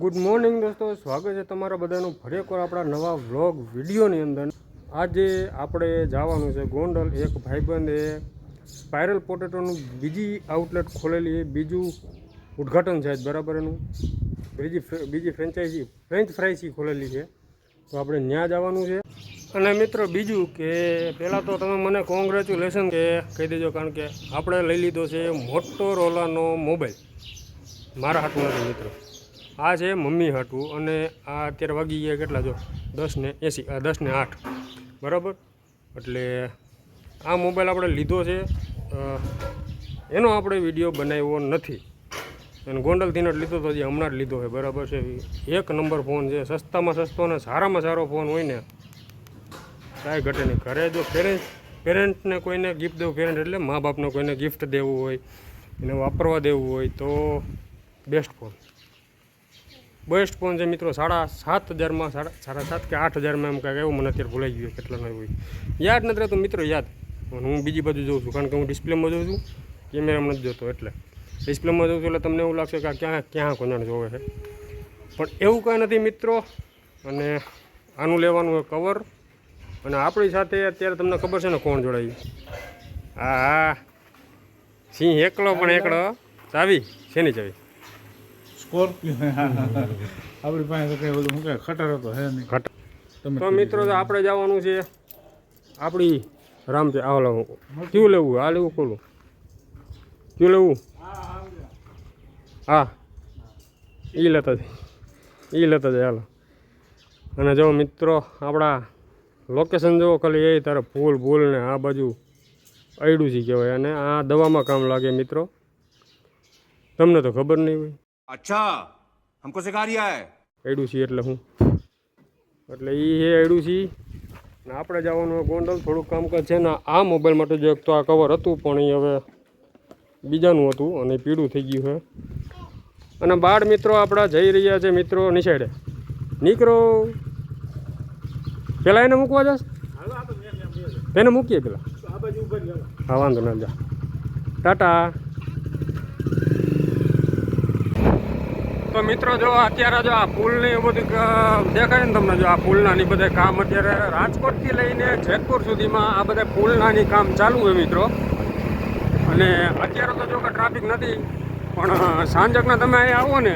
Good morning દોસ્તો, સ્વાગત છે તમારા બધાનું ફરી એકવાર આપણા નવા વ્લોગ વિડીયોની અંદર. આજે આપણે જવાનું છે ગોંડલ, એક ભાઈબંધે સ્પાયરલ પોટેટોનું બીજી આઉટલેટ ખોલેલી એ બીજું ઉદ્ઘાટન છે બરાબર એનું. બીજી બીજી ફ્રેન્ચાઇઝી ફ્રેન્ચ ફ્રાઈસી ખોલેલી છે. તો આપણે ત્યાં જવાનું છે. અને મિત્રો બીજું કે પહેલાં તો તમે મને કોંગ્રેચ્યુલેશન કે કહી દેજો, કારણ કે આપણે લઈ લીધો છે મોટોરોલાનો મોબાઈલ. મારા હાટું નથી મિત્રો. આ છે મમ્મી હાટું અને આ અત્યારે વાગી ગયા કેટલા જો? દસ ને એંસી, આ દસ ને આઠ. બરાબર? એટલે આ મોબાઈલ આપણે લીધો છે એનો આપણે વીડિયો બનાવ્યો નથી. અને ગોંડલથી જ લીધો તો હજી હમણાં જ લીધો છે, બરાબર છે? એક નંબર ફોન છે, સસ્તામાં સસ્તો અને સારામાં સારો ફોન હોય ને, કાંઈ ઘટે નહીં. ઘરે જો પેરેન્ટ પેરેન્ટને કોઈને ગિફ્ટ દેવું પેરેન્ટ એટલે મા બાપને કોઈને ગિફ્ટ દેવું હોય, એને વાપરવા દેવું હોય તો બેસ્ટ ફોન બેસ્ટ ફોન છે મિત્રો, સાડા સાત હજારમાં, સાડા સાડા સાત કે આઠ હજારમાં એમ કાંઈક એવું મને અત્યારે ભૂલાઈ ગયું કેટલાનો હોય. યાદ નથી રહેતું મિત્રો, યાદ. હું બીજી બાજુ જોઉં છું, કારણ કે હું ડિસ્પ્લેમાં જોઉં છું કેમેરામાં નથી જોતો, એટલે. ડિસ્પ્લેમાં જોઉં છું એટલે તમને એવું લાગશે કે ક્યાં ક્યાં કોણ જોવે છે. પણ એવું કાંઈ નથી મિત્રો, અને આનું લેવાનું કવર અને આપણી સાથે અત્યારે તમને ખબર છે ને કોણ જોડાયું. હા હા. સિંહ એકલો પણ એકલો. ચાવી? શેની ચાવી? સ્કોર્પિયો. આપણી પાસે તો કઈ બધું શું કહેવાય ખટારો તો હે નહીં. ખટર તો મિત્રો તો આપણે જવાનું છે આપણી રામ છે આવો. લાવું કયું લેવું? આ લેવું ખોલું. કયું લેવું? હા. એ લેતા જાય એ લેતા જાય હાલો. અને જો મિત્રો આપણા લોકેશન જુઓ ખાલી એ તારે ફૂલ ભૂલ ને આ બાજુ અયડુસી કહેવાય. અને આ દવામાં કામ લાગે મિત્રો. તમને તો ખબર નહીં હોય. અચ્છા હમકો સિખા રહ્યા હે? પડ્યું છે એટલે હું. એટલે એ હે અડ્યું છે ને આપણે જવાનું ગોંડલ થોડુંક કામ કામકાજ છે ને આ મોબાઈલ માટે જો એક તો આ કવર હતું પણ એ હવે બીજાનું હતું અને પીળું થઈ ગયું છે અને બાળ મિત્રો આપણા જઈ રહ્યા છે મિત્રો નિશાળે. નીકળો. પેલા એને મૂકવા જશ એને મૂકીએ પેલા. હા વાંધો ના જા. ટાટા. તો મિત્રો જો અત્યારે જો આ પુલની એવું બધું દેખાય ને તમને જો આ પુલના ની બધા કામ અત્યારે રાજકોટથી લઈને જેતપુર સુધીમાં આ બધા પુલના ની કામ ચાલુ છે મિત્રો. અને અત્યારે તો જો કે ટ્રાફિક નથી, પણ સાંજકના તમે અહીંયા આવો ને,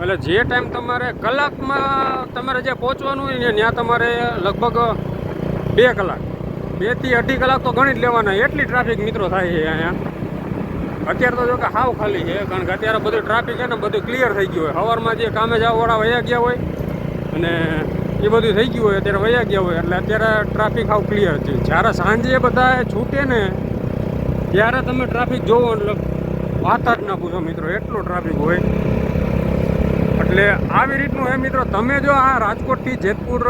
એટલે જે ટાઈમ તમારે કલાકમાં તમારે જે પહોંચવાનું હોય ને, ત્યાં તમારે લગભગ બે કલાક. બેથી અઢી કલાક તો ગણી જ લેવાના, એટલી ટ્રાફિક મિત્રો થાય છે અહીંયા. અત્યારે તો જો કે હાવ ખાલી છે, કારણ કે અત્યારે બધું ટ્રાફિક છે ને બધું ક્લિયર થઈ ગયું હોય. સવારમાં જે કામે જવાવાળા વયા ગયા હોય અને એ બધું થઈ ગયું હોય, અત્યારે વયા ગયા હોય, એટલે અત્યારે ટ્રાફિક હાવ ક્લિયર છે. જ્યારે સાંજે બધા છૂટે ને, ત્યારે તમે ટ્રાફિક જોવો એટલે વાત જ ના પૂછો મિત્રો, એટલો ટ્રાફિક હોય. એટલે આવી રીતનું હે મિત્રો, તમે જો આ રાજકોટથી જેતપુર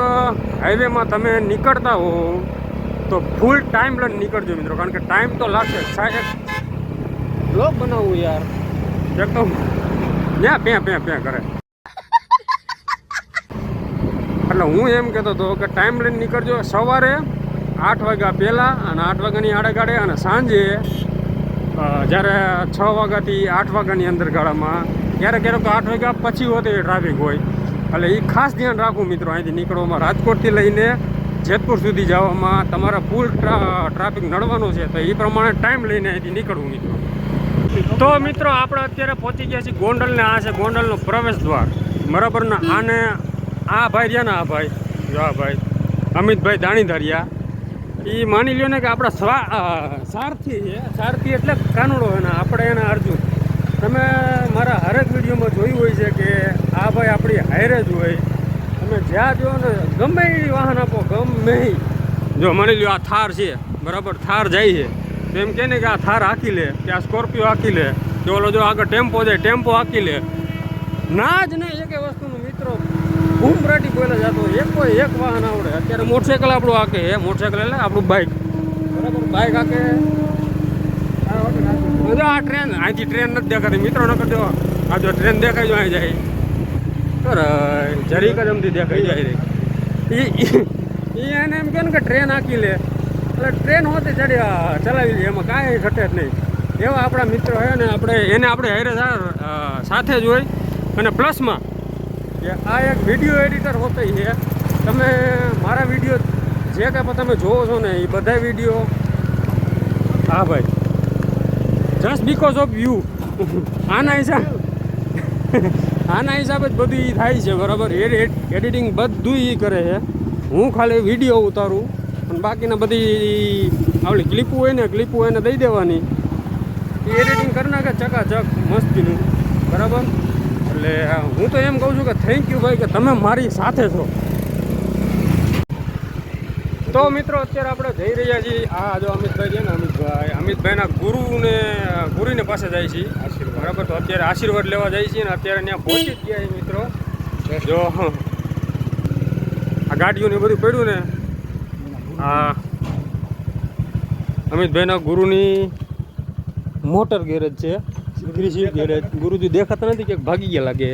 હાઈવેમાં તમે નીકળતા હો, તો ફૂલ ટાઈમ લઈને નીકળજો મિત્રો, કારણ કે ટાઈમ તો લાગશે બ્લોગ બનાવું યાર. એક તો ત્યાં પ્યાં પ્યાં પ્યાં કરે એટલે હું એમ કહેતો હતો કે ટાઈમ લઈને નીકળજો. સવારે આઠ વાગ્યા પહેલાં અને આઠ વાગ્યાની આડેગાડે અને સાંજે જ્યારે છ વાગ્યાથી આઠ વાગ્યાની અંદર ગાળામાં, ક્યારેક ક્યારેક આઠ વાગ્યા પછી હોતે ટ્રાફિક હોય. એટલે એ ખાસ ધ્યાન રાખવું મિત્રો, અહીંથી નીકળવામાં. રાજકોટથી લઈને જેતપુર સુધી જવામાં તમારે ફૂલ ટ્રાફિક નડવાનો છે, તો એ પ્રમાણે ટાઈમ લઈને અહીંથી નીકળવું મિત્રો. તો મિત્રો આપણે અત્યારે પહોંચી ગયા છીએ ગોંડલ ને આ છે ગોંડલનો પ્રવેશ દ્વાર. બરાબર ને આને આ ભાઈ રહ્યા ને આ ભાઈ. આ ભાઈ. અમિતભાઈ દાણીધારિયા. એ માની લ્યો ને કે આપણા સ્વા સારથી છે. સારથી એટલે કાનુડો છે ને. આપણે એને અર્જુન. તમે મારા હરેક વિડીયોમાં જોયું હોય છે કે આ ભાઈ આપણી હાયરે જ હોય. તમે જ્યાં જો ને ગમે એ વાહન આપો ગમે. જો માની લ્યો આ થાર છે. બરાબર થાર જાય છે. તો એમ કહે ને કે આ થાર હાકી લે, કે આ સ્કોર્પિયો હાકી લે, કે ઓલો જો આગળ ટેમ્પો જાય, ટેમ્પો હાકી લે. ના જ નહીં, એક વસ્તુનું મિત્રો બૂમરાટી બોલે જતો એક કોઈ એક વાહન આવડે. અત્યારે મોટરસાઇકલ આપણું હાકે એ મોટરસાઇકલ એટલે આપણું બાઇક બરાબર બાઇક હાકે. આ ટ્રેન અહીંથી ટ્રેન નથી દેખાતી. મિત્રો ન કરજો આ જો ટ્રેન દેખાઈ જો અહીં જાય. સર જરીક જ દેખાઈ જાય. રે એને એમ કે ને કે ટ્રેન હાકી લે. એટલે ટ્રેન હોતી ચડી ચલાવી લઈએ એમાં કાંઈ ઘટે જ નહીં. એવા આપણા મિત્રો છે ને, આપણે એને આપણે હારે સાથે જ હોય. અને પ્લસમાં, કે આ એક વીડિયો એડિટર હોતો છે. તમે મારા વીડિયો જે કાંઈ પણ તમે જોવો છો ને, એ બધા વીડિયો, હા ભાઈ. જસ્ટ બિકોઝ ઓફ યુ આના હિસાબ, આના હિસાબે જ બધું એ થાય છે, બરાબર? એડિટિંગ બધું એ કરે છે. હું ખાલી વીડિયો ઉતારું. બાકીના બધી આવડી ક્લિપું હોય ને ક્લિપું એને દઈ દેવાની. એ એડિટિંગ કરી નાખે ચકાચક મસ્તીનું. બરાબર? એટલે હું તો એમ કહું છું કે થેન્ક યુ ભાઈ કે તમે મારી સાથે છો. તો મિત્રો અત્યારે આપણે જઈ રહ્યા છીએ. આ જો અમિતભાઈ છે ને અમિતભાઈ અમિતભાઈના ગુરુને ગુરુને પાસે જાય છીએ. બરાબર? તો અત્યારે આશીર્વાદ લેવા જાય છીએ ને અત્યારે ત્યાં પહોંચી ગયા છે મિત્રો. જો આ ગાડીઓને બધું પડ્યું ને આ અમિતભાઈના ગુરુની મોટર ગેરેજ છે. કૃષિ ગેરેજ. ગુરુજી દેખાતા નથી કે ભાગી ગયા લાગે.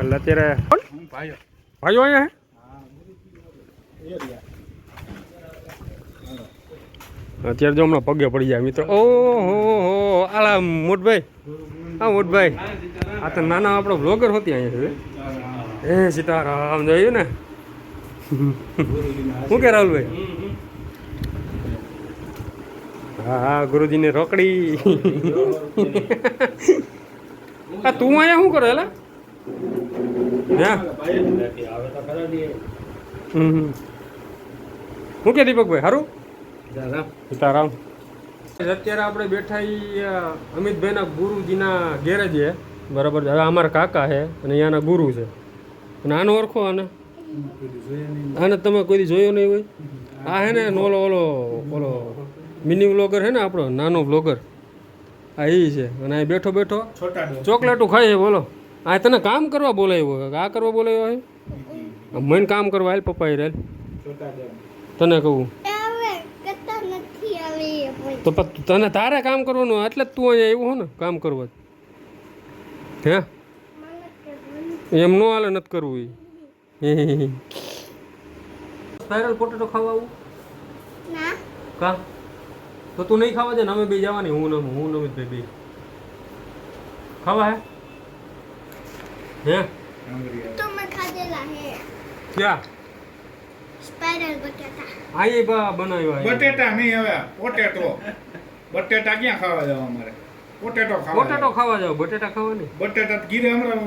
એટલે અત્યારે ભાઈઓ અહીંયા અત્યારે જો હમણાં પગે પડી જાય મિત્રો. ઓહો, હો, આલા મોટભાઈ. હા, મોટભાઈ. આ તો નાના આપણો બ્લોગર હોતી અહીંયા એ સીતારામ જોયું ને? શું કે રાહુલભાઈ હા હા ગુરુજીને રોકડી. આ તું અહીંયા શું કરે એલા. શું કે દીપકભાઈ સારું સીતારામ. અત્યારે આપણે બેઠા અમિતભાઈના ગુરુજીના ગેરેજ. છે બરાબર હવે અમારા કાકા છે અને અહીંયાના ગુરુ છે. અને આનો ઓળખો આને? આને તમે કોઈ દી જોયો નહીં હોય? આ હે ને ઓલો ઓલો ઓલો મિની વ્લોગર છે ને આપણો નાનો વ્લોગર. આ એ છે. અને અહીં બેઠો બેઠો. ચોકલેટો ખાય છે બોલો. આ તને કામ કરવા બોલાવ્યો આ કરવા બોલાવ્યો હોય મને કામ કરવા હાલ પપ્પા રેલ. તને કહું. તો પ- તને તારે કામ કરવાનું એટલે જ તું અહીંયા આવ્યું હો ને કામ કરવા. હે? એમ નો હાલે નથી કરવું એ સ્પાઇરલ પોટેટો ખાવા આવું? ના. કા? તો તું નહીં ખાવા દે ને અમે બે જવાની હું નમ હું નમિત ભાઈ બે ખાવા હે? હે? તો મેં ખાધેલા હે. ક્યાં? સ્પાઇરલ બટેટા. આઈ બા બનાવ્યો બટેટા નહીં હવે પોટેટો બટેટા ક્યાં ખાવા જવા અમારે? પોટેટો ખાવા પોટેટો ખાવા જાવ બટેટા ખાવા નહીં. બટેટા ગીરે હમણાં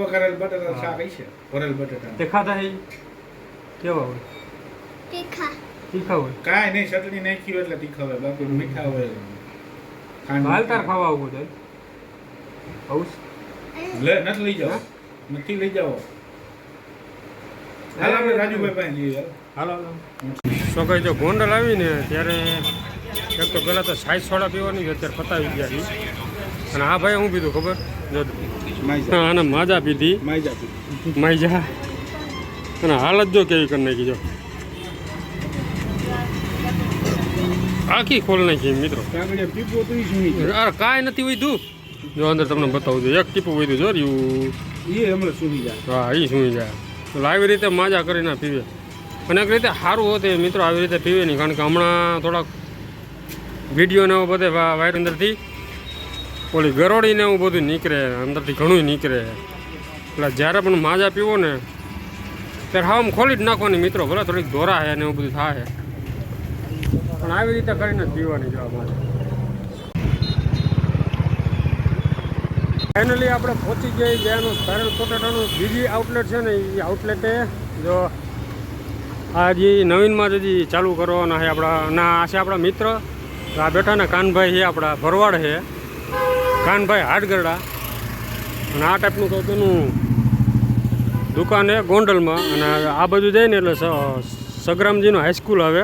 વઘારેલ બટેટા શાક હશે. ભરેલ બટેટા. તે ખાધા હે? કેવા હોય? તીખા. તીખા હોય? કાંઈ નહીં ચટણી નાખી હોય એટલે તીખા હોય બાકી મીઠા હોય. ખાંડ હાલ તાર ખાવા આવું છે આવું લે નથી લઈ જાઓ. નથી લઈ જાઓ. હાલો આપણે રાજુભાઈ પાસે જઈએ હાલ. હાલો. શું કઈ જો ગોંડલ આવીને ત્યારે એક તો પહેલાં તો સાઈઝ સોડા પીવાની અત્યારે પતાવી ગયા છે. અને આ ભાઈ હું પીધું ખબર? આને માજા પીધી. માઈજા અને હાલત જો કેવી કરી નાખી જો. આખી ખોલ નાખી મિત્રો. કાંઈ નથી વધ્યું જો અંદર તમને બતાવું છું. એક ટીપું વધ્યું જો રહ્યું. હા એ સુઈ જાય. તો આવી રીતે માજા કરીને પીવે. અને એક રીતે સારું હોતે મિત્રો આવી રીતે પીવે નહીં. કારણ કે હમણાં થોડાક વીડિયો ને એવું બધે વાયર અંદરથી ઓલી ગરોળીને એવું બધું નીકળે, અંદરથી ઘણું નીકળે. એટલે જ્યારે પણ માજા પીવો ને, ત્યારે હાવ ખોલી જ નાખવાની મિત્રો. ભલે થોડીક દોરા છે ને એવું બધું થાય પણ આવી રીતે કરીને જ પીવાની જો આ ફાઇનલી આપણે પહોંચી ગયા જ્યાંનું સરળ પોટેટોનું બીજી આઉટલેટ છે ને, એ આઉટલેટે જો આ જે નવીનમાં જ ચાલુ કરવાના છે આપણા, ના, આ છે આપણા મિત્ર. આ બેઠા ને કાનભાઈ છે, આપણા ભરવાડ છે. કાનભાઈ હાડગરડા. અને આ ટાઈપનું કંઈક એનું દુકાન છે ગોંડલમાં. અને આ બાજુ જાય ને એટલે સગ્રામજીનું હાઈસ્કૂલ આવે.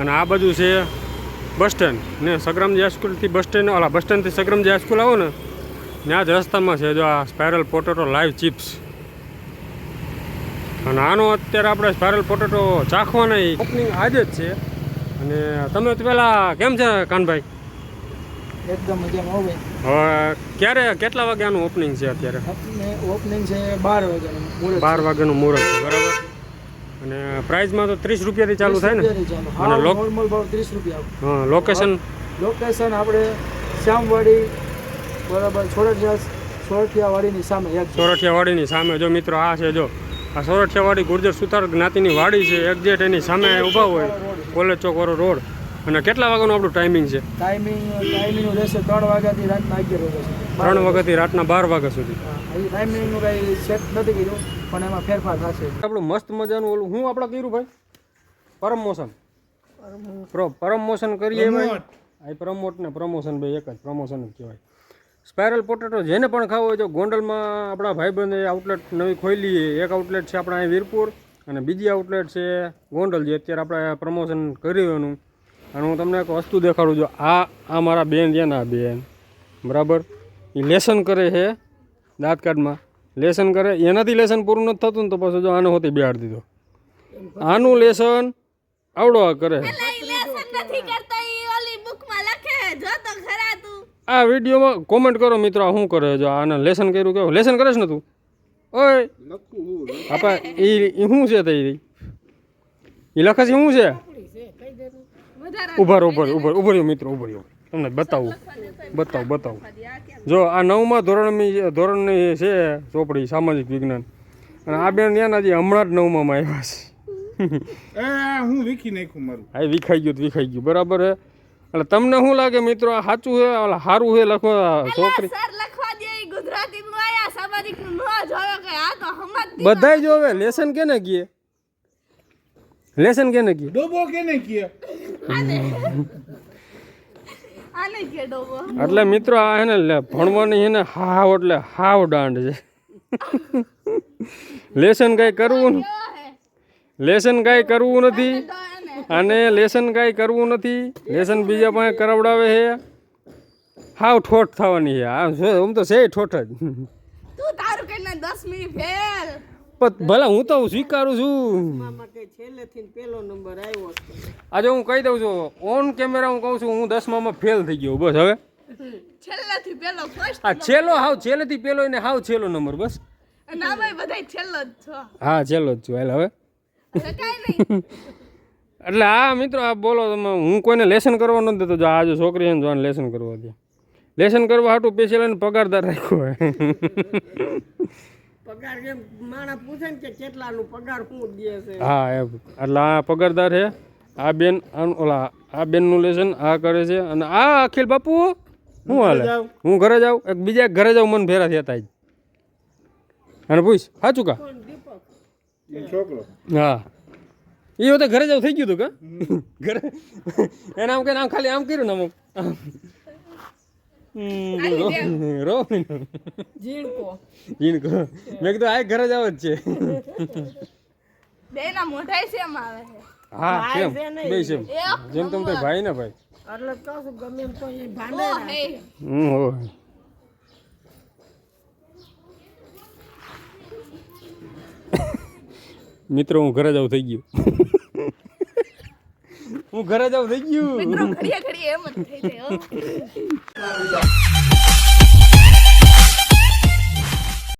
અને આ બાજુ છે બસ સ્ટેન્ડ. ને સગ્રામજી હાઈસ્કૂલથી બસ સ્ટેન્ડ, ઓલા બસ સ્ટેન્ડથી સગ્રામજી હાઈસ્કૂલ આવો ને, ત્યાં જ રસ્તામાં છે જો આ સ્પાયરલ પોટેટો લાઈવ ચિપ્સ અને આનો અત્યારે આપણે સ્પાયરલ પોટેટો ચાખવાના ઓપનિંગ આજે જ છે. અને તમે તો પહેલાં કેમ છે કાનભાઈ? એકદમ મજામાં હવે ક્યારે કેટલા વાગ્યાનું ઓપનિંગ છે અત્યારે? ઓપનિંગ છે બાર વાગ્યાનું બાર વાગ્યાનું મુહૂર્ત છે બરાબર? અને પ્રાઇઝમાં તો ત્રીસ રૂપિયાથી ચાલુ થાય ને? અને નોર્મલ ભાવ ત્રીસ રૂપિયા હા લોકેશન લોકેશન આપણે શ્યામવાડી બરાબર સોરઠિયા છોરઠિયાવાડીની સામે એક છે. સોરઠિયાવાડીની સામે. જો મિત્રો આ છે જો આ સોરઠિયાવાડી ગુર્જર સુથાર જ્ઞાતિની વાડી છે. એક્ઝેટ એની સામે ઊભા હોય કોલેજ ચોક વાળો રોડ. અને કેટલા વાગ્યાનું આપણું ટાઈમિંગ છે? ટાઈમિંગ ટાઈમિંગ રહેશે ત્રણ વાગ્યાથી રાતના અગિયાર વાગ્યા ત્રણ વાગ્યાથી રાતના બાર વાગ્યા સુધી. ટાઈમિંગનું કાંઈ સેટ નથી કર્યું પણ એમાં ફેરફાર થશે. આપણું મસ્ત મજાનું ઓલું હું આપણે કર્યું ભાઈ? Promotion. Pro promotion કરીએ ભાઈ. આ પ્રમોટ ને પ્રમોશન ભાઈ એક જ પ્રમોશન જ કહેવાય. સ્પાયરલ પોટેટો જેને પણ ખાવો હોય તો ગોંડલમાં આપણા ભાઈબંધે આઉટલેટ નવી ખોલી એક આઉટલેટ છે આપણા અહીં વીરપુર અને બીજી આઉટલેટ છે ગોંડલ, જે અત્યારે આપણે પ્રમોશન કર્યું એનું અને હું તમને એક વસ્તુ દેખાડું છું. આ આ મારા બેન છે આ બેન. બરાબર? એ લેસન કરે છે દાંત કાર્ડમાં લેસન કરે. એનાથી લેસન પૂરું નથી થતું ને તો પછી જો આને હોતી બિહાડ દીધો. આનું લેસન આવડો કરે છે લેસન નથી કરતા ઈ ઓલી બુકમાં લખે જો તો ખરા તું આ વિડીયોમાં કોમેન્ટ કરો મિત્રો શું કરે જો આને લેસન કર્યું કેવું લેસન કરે છે ને તું? ઓય! આપા એ શું છે તે એ લખે છે શું છે? ઊભા ઉભર રહો, ઊભા રહ્યો મિત્રો ઊભા તમને બતાવું બતાવું બતાવું. જો આ નવમા ધોરણની ધોરણની છે ચોપડી સામાજિક વિજ્ઞાન. અને આ બેન ત્યાં જે હમણાં જ નવમામાં આવ્યા છે. એ હું વીખી નાખું મારું. હા વિખાઈ ગયું તો વિખાઈ ગયું. બરાબર હે? એટલે તમને શું લાગે મિત્રો આ સાચું છે ઓલા સારું છે લખવા છોકરી? બધાય જોવે લેસન કેને કીએ? લેસન કેને કીએ? ડોબો કેને કીએ? આને કે ડોબો. એટલે મિત્રો આ હે ને લે- ભણવાની હે ને હાવ એટલે હાવ દાંડ છે. લેસન કાંઈ કરવું ન- લેસન કાંઈ કરવું નથી. અને લેસન કાંઈ કરવું નથી. લેસન બીજા પાસે કરાવડાવે છે. હાવ ઠોઠ થવાની છે. આ આમ તો છે ઠોઠ જ. તું તારું કઈને દસમી ફેલ. પણ ભલે હું તો સ્વીકારું છું. આજે હું કહી દઉં છું ઓન કેમેરા હું કહું છું હું દસમામાં ફેલ થઈ ગયો બસ હવે. છેલ્લેથી આ છેલ્લો હાવ છેલ્લેથી પેલો ને હાવ છેલ્લો નંબર બસ. હા છેલ્લો જ છું હાલ હવે. એટલે આ મિત્રો આ બોલો તમે. હું કોઈને લેસન કરવા નથી દેતો. જો આ જો છોકરી છે ને જો આને લેસન કરવા દે. લેસન કરવા હાટું સ્પેશિયલ એને પગારદાર રાખ્યો હોય. પગાર જેમ માણસ પૂછે ને કે કેટલાનું પગાર શું દે છે. હા એમ. એટલે આ પગારદાર છે. આ બેન ઓલા આ બેનનું લેસન આ કરે છે. અને આ અખિલ બાપુ હું હાલે? હું ઘરે જાઉં? એક બીજા એક ઘરે જાઉં મન ભેરા થયા જ. અને પૂછ સાચું કા? છોકરો. હા. એ વખતે ઘરે જાવ થઈ ગયું હતું કે? ઘરે? એને આમ કહીને આમ ખાલી આમ કર્યું ને આમ. રો. ઝીણકો. મેં કીધું આ ઘરે જાવ જ છે. બે મોઢાય સેમ આવે છે. હા કેમ બે સેમ. જેમ તમે તો ભાઈ ને ભાઈ. એટલે કહું છું ગમે એમ તો એ ભાંડે ઓ રાખે. હે. હમ હોય મિત્રો હું ઘરે જાવ થઈ ગયું. હું ઘરે જાઉં થઈ ગયું મિત્રો ઘડીએ ઘડીએ એમ જ થઈ જાય હો.